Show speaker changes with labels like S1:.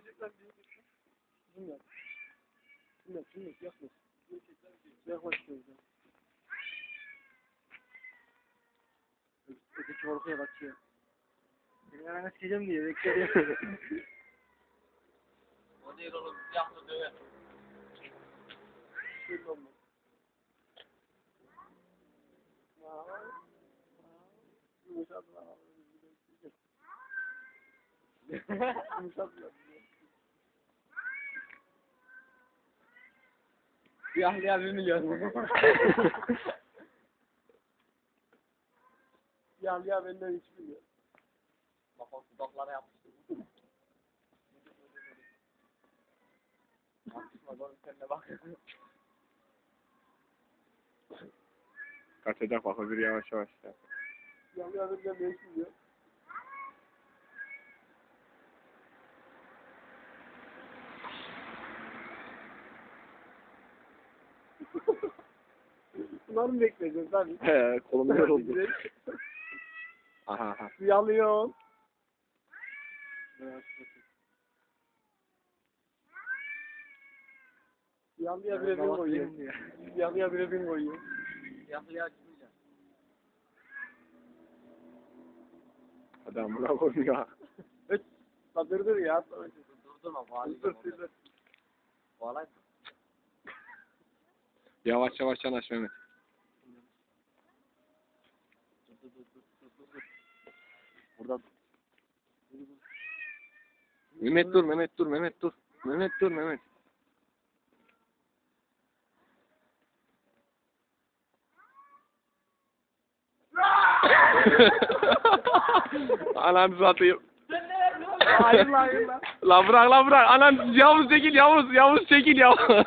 S1: Yiyecekler diye düşün. Zoom yap. Zoom yap, zoom yap, yaklaş. Yaklaş gözden. Öteki korkuya bakıyor. Beni hemen sikeceğim diye bekliyor.
S2: O değil oğlum. Yaptı döver.
S1: Şey olmaz. Vay. Yumuşatma. Yumuşatma. Siyahlıya bir milyon. Siyahlıya benden üç milyon.
S2: Bak o dudaklara bak.
S3: Kaçacak bak öbürü yavaş yavaş. ya.
S1: Siyahlıya benden beş milyon. Bunları mı bekleyeceğiz abi?
S3: He kolum yoruldu.
S1: Direkt
S3: Aha aha.
S1: Siyahlıyorum. Siyahlıya bire bin koyuyor. Siyahlıya bire bin koyuyor.
S2: Yapıya açmayacağım.
S3: Koyayım ya.
S1: La dur dur ya.
S2: Durdurma.
S1: Dur
S2: Vali
S1: dur dur. dur.
S2: Vali.
S3: Yavaş yavaş yanaş Mehmet.
S2: Dur dur dur dur dur dur. Burada
S3: Mehmet dur Mehmet dur Mehmet dur. Mehmet dur Mehmet. Ananı satayım.
S1: Hayır lan hayır lan.
S3: Lan bırak lan bırak. Anan Yavuz çekil Yavuz. Yavuz çekil Yavuz.